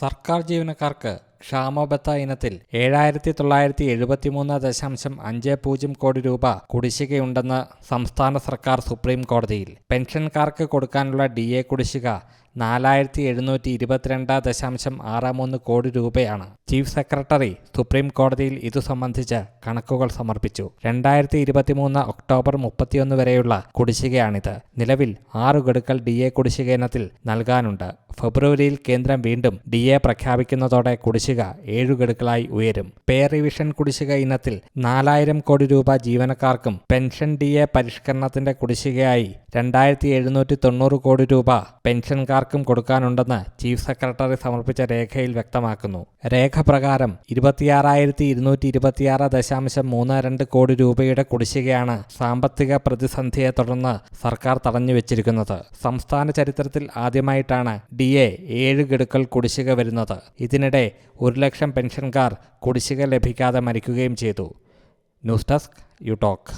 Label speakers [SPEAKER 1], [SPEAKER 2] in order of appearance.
[SPEAKER 1] സർക്കാർ ജീവനക്കാർക്ക് ക്ഷാമബത്ത ഇനത്തിൽ ഏഴായിരത്തി തൊള്ളായിരത്തി എഴുപത്തിമൂന്ന് ദശാംശം അഞ്ച് പൂജ്യം കോടി രൂപ കുടിശ്ശികയുണ്ടെന്ന് സംസ്ഥാന സർക്കാർ സുപ്രീം കോടതിയിൽ. പെൻഷൻകാർക്ക് കൊടുക്കാനുള്ള ഡി എ കുടിശ്ശിക നാലായിരത്തി എഴുന്നൂറ്റി ഇരുപത്തിരണ്ട് ദശാംശം ആറ് മൂന്ന് കോടി രൂപയാണ്. ചീഫ് സെക്രട്ടറി സുപ്രീം കോടതിയിൽ ഇതു സംബന്ധിച്ച് കണക്കുകൾ സമർപ്പിച്ചു. രണ്ടായിരത്തി ഇരുപത്തിമൂന്ന് ഒക്ടോബർ മുപ്പത്തിയൊന്ന് വരെയുള്ള കുടിശ്ശികയാണിത്. നിലവിൽ ആറ് ഗഡുക്കൾ ഡി എ കുടിശ്ശിക ഇനത്തിൽ നൽകാനുണ്ട്. ഫെബ്രുവരിയിൽ കേന്ദ്രം വീണ്ടും ഡി എ പ്രഖ്യാപിക്കുന്നതോടെ കുടിശ്ശിക ഏഴു ഗഡുക്കളായി ഉയരും. പേ റിവിഷൻ കുടിശ്ശിക ഇനത്തിൽ നാലായിരം കോടി രൂപ ജീവനക്കാർക്കും പെൻഷൻ ഡി എ പരിഷ്കരണത്തിന്റെ കുടിശ്ശികയായി രണ്ടായിരത്തി എഴുന്നൂറ്റി തൊണ്ണൂറ് കോടി രൂപ പെൻഷൻകാർക്കും കൊടുക്കാനുണ്ടെന്ന് ചീഫ് സെക്രട്ടറി സമർപ്പിച്ച രേഖയിൽ വ്യക്തമാക്കുന്നു. രേഖ പ്രകാരം ഇരുപത്തിയാറായിരത്തി ഇരുന്നൂറ്റി ഇരുപത്തിയാറ് ദശാംശം മൂന്ന് രണ്ട് കോടി രൂപയുടെ കുടിശ്ശികയാണ് സാമ്പത്തിക പ്രതിസന്ധിയെ തുടർന്ന് സർക്കാർ തടഞ്ഞു വെച്ചിരിക്കുന്നത് സംസ്ഥാന ചരിത്രത്തിൽ ആദ്യമായിട്ടാണ് ഡി എ ഏഴ് ഗഡുക്കൾ കുടിശ്ശിക വരുന്നത്. ഇതിനിടെ ഒരു ലക്ഷം പെൻഷൻകാർ കുടിശ്ശിക ലഭിക്കാതെ മരിക്കുകയും ചെയ്തു. News desk you talk